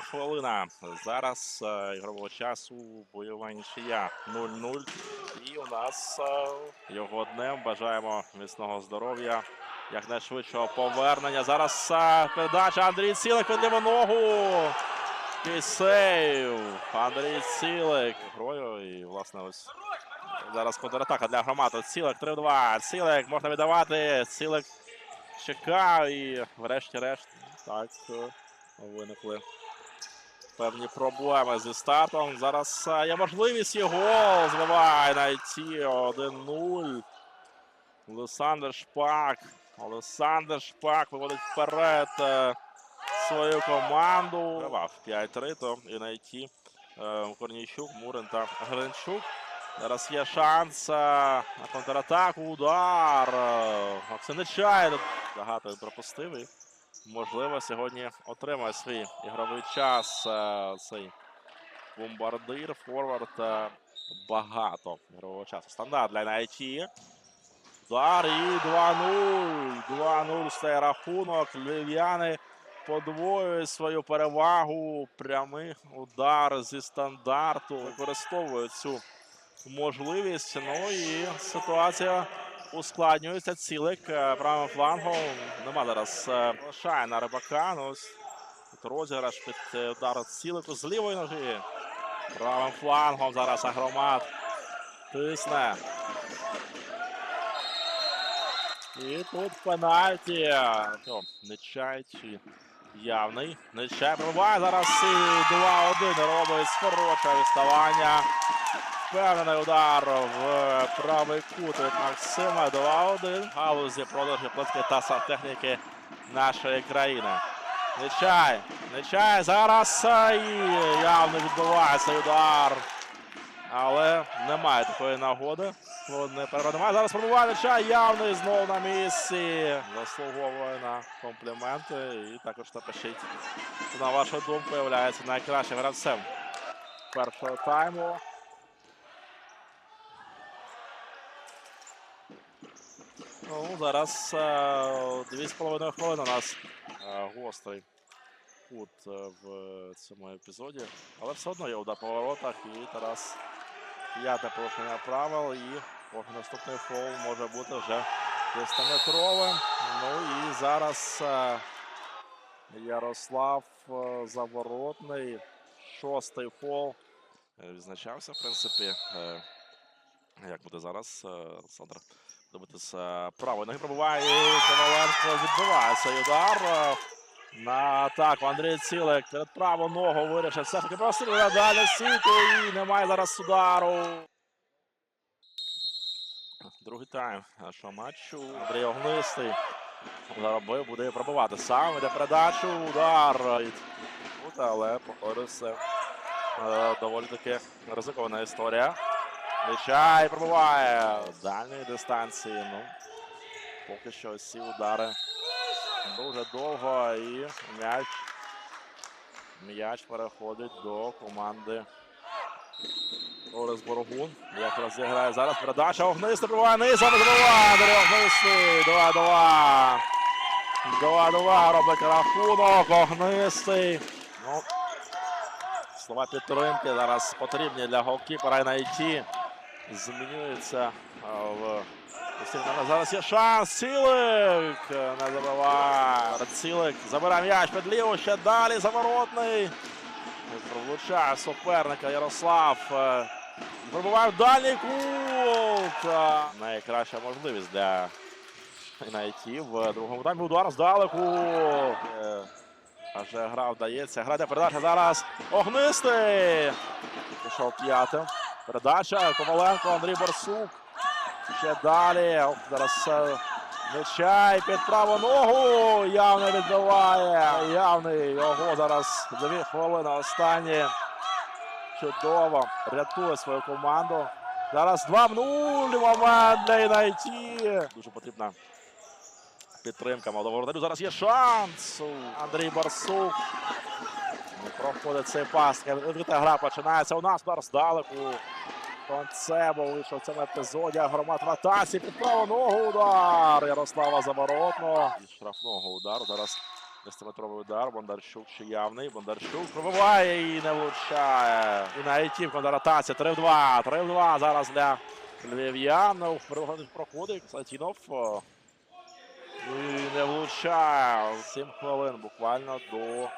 хвилина. Зараз е, ігрового часу бойова нічия 0-0. І у нас е, його днем бажаємо міцного здоров'я, якнайшвидшого повернення. Зараз е, передача Андрій Цілик ліву ногу. Такий сейв. Андрій Цілик. Грою і, власне, ось зараз контратака для громади. Цілик 3-2. Цілик можна віддавати. Цілик чекав і врешті-решт так виникли певні проблеми зі стартом. Зараз е, є можливість гол збиває на ІТ 1-0. Олександр Шпак. Олександр Шпак виводить вперед е, свою команду. Тривав 5-3, то і на ІТ е, Корнійчук, Мурин та Гринчук. Зараз є шанс на контратаку. Удар. Максим Нечай багато він пропустив. І, можливо, сьогодні отримає свій ігровий час. е, Цей бомбардир, форвард. е, Багато ігрового часу. Стандарт для Найті. Удар і 2-0. 2-0 стає рахунок. Львів'яни подвоюють свою перевагу. Прямий удар зі стандарту. Використовують цю можливість. Ну і ситуація ускладнюється. Цілик е, правим флангом. Нема зараз е, лишає на рибака. Ну, ось розіграш під е, удар цілику з лівої ноги. Правим флангом зараз агромат тисне. І тут пенальті. О, Нечай чи явний. Нечай пробиває зараз і 2-1 робить скороче відставання. Впевнений удар в правий кут від Максима 2-1. Галузі продажі платки та техніки нашої країни. Нечай. Нечай зараз е, і явно відбувається удар. Але немає такої нагоди. Не передаває. Зараз пробуває Нечай. Явний знову на місці. Заслуговує на компліменти. І також напишіть, на вашу думку, являється найкращим гравцем першого тайму. Ну, зараз е, дві з половиною хвилини у нас е, гострий кут е, в цьому епізоді. Але все одно є удар по воротах і Тарас п'яте порушення правил. І поки наступний фол може бути вже 10-метровим. Ну і зараз Ярослав Заворотний. Шостий фол. Відзначався, в принципі. Як буде зараз, Олександр? Добити е, правої ноги пробуває. Коваленко відбиває цей удар. е, На атаку Андрій Цілик перед праву ногу вирішив. Все таки прострілює далі сітку і немає зараз удару. Другий тайм нашого матчу. Андрій Огнистий заробив, буде пробувати сам. Іде передачу. Удар. але походу е, доволі таки ризикована історія. Нечай пробуває з дальньої дистанції. Ну, поки що ці удари дуже довго і м'яч. М'яч переходить до команди Орес Боргун. Як розіграє зараз передача. Огнистий пробуває низом. Забиває Андрій Огнистий. 2-2. 2-2 робить рахунок. Огнистий. Ну, слова підтримки зараз потрібні для голкіпера і на ІТ змінюється в. Зараз є шанс. Цілик не забиває. Цілик забирає м'яч під ліву, ще далі заворотний. Влучає суперника Ярослав. Пробиває в дальній кут. Найкраща можливість для найти в другому таймі. Удар здалеку. Аже гра вдається. Грати передача зараз. Огнистий. Пішов п'ятим. Передача Коваленко, Андрій Борсук. Ще далі. Оп, Зараз Нечай під праву ногу. Явно відбиває. Явний його зараз дві хвилини останні. Чудово. Рятує свою команду. Зараз 2-0. Момент для Інайті. Дуже потрібна підтримка молодого воротарю. Зараз є шанс. Андрій Барсук. Проходить цей пас. Відкрита гра починається. У нас удар здалеку. Концебо вийшов в цьому епізоді. Громад в атаці. Під праву ногу удар. Ярослава Заворотного. Із штрафного удару. Зараз 10-метровий удар. Бондарчук ще явний. Бондарчук пробиває і не влучає. І на ІТ в контратаці. 3 в 2. 3 в 2 зараз для львів'ян. Ну, проходить Сатінов. І не влучає. 7 хвилин буквально до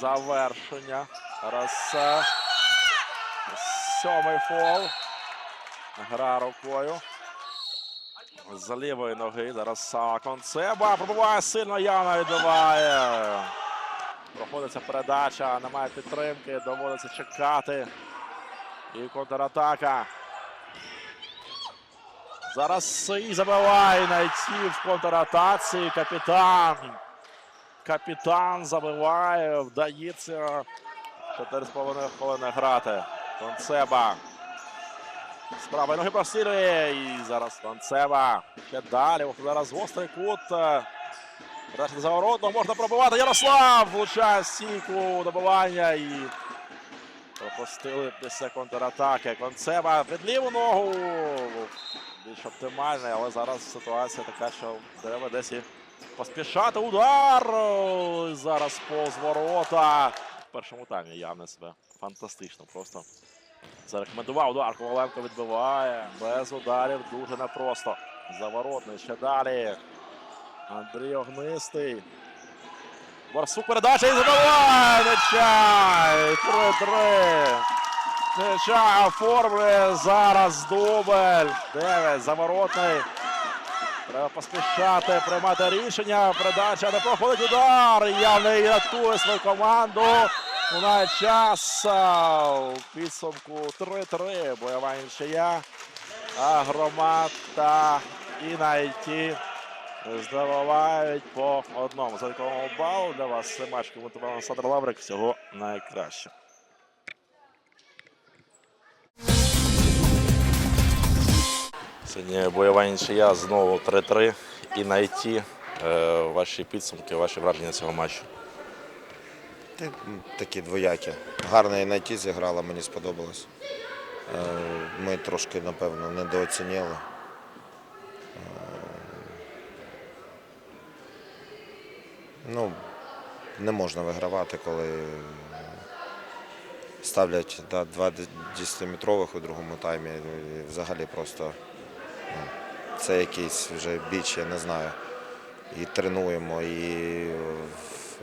завершення. Зараз е, сьомий фол. Гра рукою. З лівої ноги. Зараз Концеба пробиває сильно, явно відбиває. Проходиться передача, немає підтримки, доводиться чекати. І контратака. Зараз і забиває найти в контратаці. Капітан. Капітан забиває, вдається 4,5 хвилини грати. Концеба. З правої ноги прострілює. І зараз Концеба. Ще далі. Зараз гострий кут. Передача до заворотного. Можна пробивати. Ярослав влучає стійку добивання і пропустили після контратаки. Концеба під ліву ногу. Більш оптимальний, але зараз ситуація така, що треба десь поспішати. Удар! Зараз повз ворота. В першому таймі явне себе. Фантастично просто. Зарекомендував удар. Коваленко відбиває. Без ударів дуже непросто. Заворотний ще далі. Андрій Огнистий. Барсук передача і забиває! Нечай! 3-3. Нечай оформлює зараз дубль. 9. Заворотний. Треба поспішати, приймати рішення. Передача не проходить удар. Явний рятує свою команду. Лунає час. У підсумку 3-3. Бойова нічия. А громад та Інайті здобувають по одному заліковому балу. Для вас матч коментував Олександр Лаврик. Всього найкраще. Сьогодні бойова нічия знову 3-3 і найти е, ваші підсумки, ваші враження цього матчу. Такі двоякі. Гарно і найти зіграла, мені сподобалось. Е, Ми трошки, напевно, недооцінили. Е, Ну, не можна вигравати, коли ставлять да, два 10-метрових у другому таймі. І взагалі просто ну, це якийсь вже біч, я не знаю. І тренуємо, і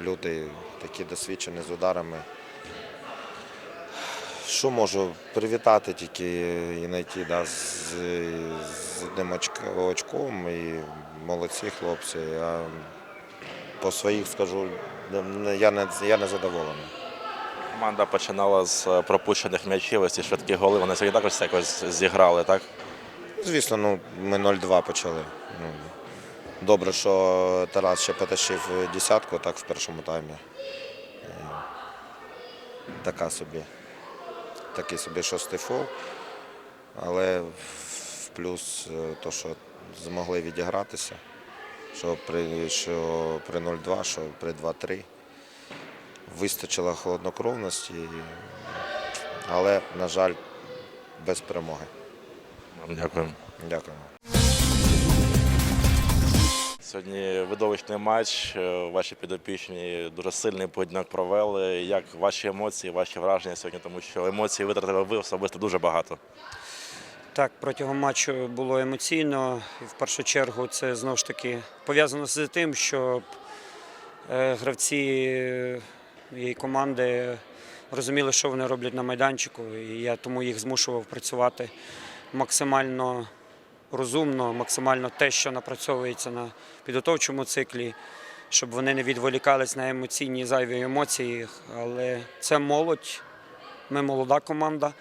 люди такі досвідчені з ударами. Що можу привітати тільки і знайти да, з, з одним очком і молодці хлопці. А по своїх скажу, я не, я не задоволений. Команда починала з пропущених м'ячів, ці швидкі голи. Вони сьогодні також якось зіграли, так? Звісно, ну, ми 0-2 почали. Ну, добре, що Тарас ще потащив десятку так в першому таймі. Е, Така собі. Такий собі шостий фол. Але в плюс е, то, що змогли відігратися, що при, що при 0-2, що при 2-3 вистачило холоднокровності, але, на жаль, без перемоги. Дякую. Дякую. Сьогодні видовищний матч. е, Ваші підопічні дуже сильний поєдинок провели. Як ваші емоції, ваші враження сьогодні, тому що емоцій витратили ви особисто дуже багато. Так, протягом матчу було емоційно. І в першу чергу це знову ж таки пов'язано з тим, що е, гравці і команди розуміли, що вони роблять на майданчику, і я тому їх змушував працювати максимально розумно, максимально те, що напрацьовується на підготовчому циклі, щоб вони не відволікались на емоційні зайві емоції. Але це молодь, ми молода команда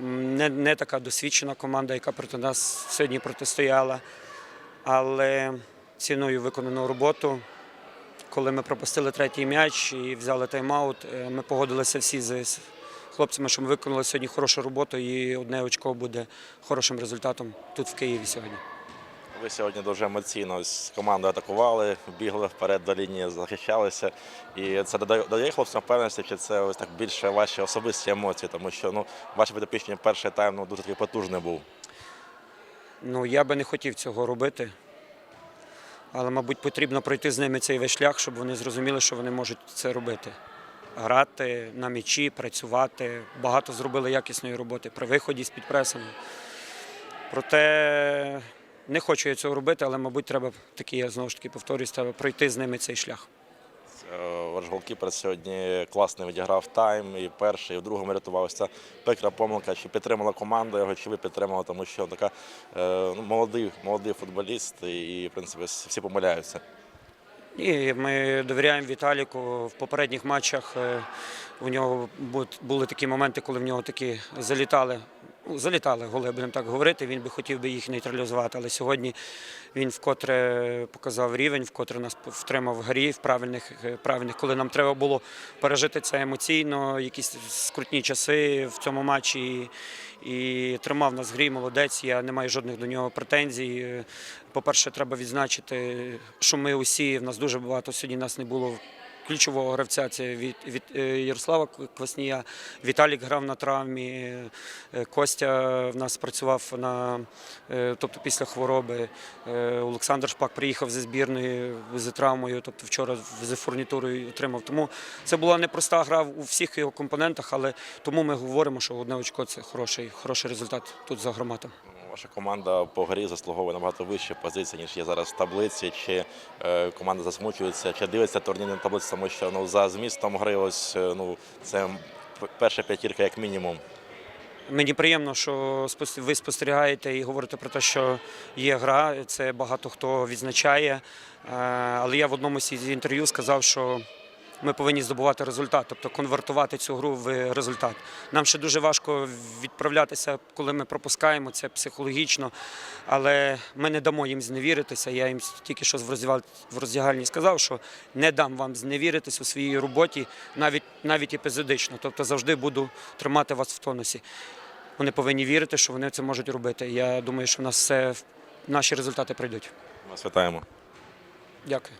не, не така досвідчена команда, яка проти нас сьогодні протистояла. Але ціною виконану роботу, коли ми пропустили третій м'яч і взяли тайм-аут, е, ми погодилися всі з хлопцями, що ми виконали сьогодні хорошу роботу і одне очко буде хорошим результатом тут в Києві сьогодні. Ви сьогодні дуже емоційно ось команду атакували, бігли вперед до лінії, захищалися. І це додає, хлопцям впевненості, чи це ось так більше ваші особисті емоції, тому що ну, ваші підопічні перший тайм ну, дуже такий потужний був. Ну, я би не хотів цього робити. Але, мабуть, потрібно пройти з ними цей весь шлях, щоб вони зрозуміли, що вони можуть це робити. Грати на м'ячі, працювати. Багато зробили якісної роботи при виході з під пресом. Проте не хочу я цього робити, але, мабуть, треба такі, я знову ж таки повторюсь, треба пройти з ними цей шлях. Е, Ваш голкіпер сьогодні класно відіграв тайм і перший, і в другому рятувався. Прикра помилка, чи підтримала команда його, чи ви підтримали, тому що така е, ну, молодий, молодий футболіст, і, в принципі, всі помиляються. І ми довіряємо Віталіку. В попередніх матчах е, у нього бу- були такі моменти, коли в нього такі залітали. Ну, залітали голи, будемо так говорити. Він би хотів би їх нейтралізувати. Але сьогодні він вкотре показав рівень, вкотре нас втримав в грі в правильних, е, правильних, коли нам треба було пережити це емоційно, якісь скрутні часи в цьому матчі. І тримав нас грі, молодець. Я не маю жодних до нього претензій. По-перше, треба відзначити, що ми усі, в нас дуже багато сьогодні нас не було ключового гравця. Це від, від е, Ярослава Кваснія. Віталік грав на травмі. е, Костя в нас працював на, е, тобто після хвороби. Олександр Шпак приїхав зі збірної з травмою, тобто вчора з фурнітурою отримав. Тому це була непроста гра у всіх його компонентах, але тому ми говоримо, що одне очко це хороший, хороший результат тут за громадом. Ваша команда по грі заслуговує набагато вищі позиції, ніж є зараз в таблиці. Чи е, команда засмучується, чи дивиться турнірну таблицю, тому що ну, за змістом гри ось, е, ну, це перша п'ятірка як мінімум. Мені приємно, що ви спостерігаєте і говорите про те, що є гра. Це багато хто відзначає. Е, Але я в одному з інтерв'ю сказав, що ми повинні здобувати результат, тобто конвертувати цю гру в результат. Нам ще дуже важко відправлятися, коли ми пропускаємо це психологічно, але ми не дамо їм зневіритися. Я їм тільки що в роздягаль- в роздягальні сказав, що не дам вам зневіритись у своїй роботі, навіть навіть епізодично. Тобто завжди буду тримати вас в тонусі. Вони повинні вірити, що вони це можуть робити. Я думаю, що в нас все наші результати прийдуть. Ми святаємо. Дякую.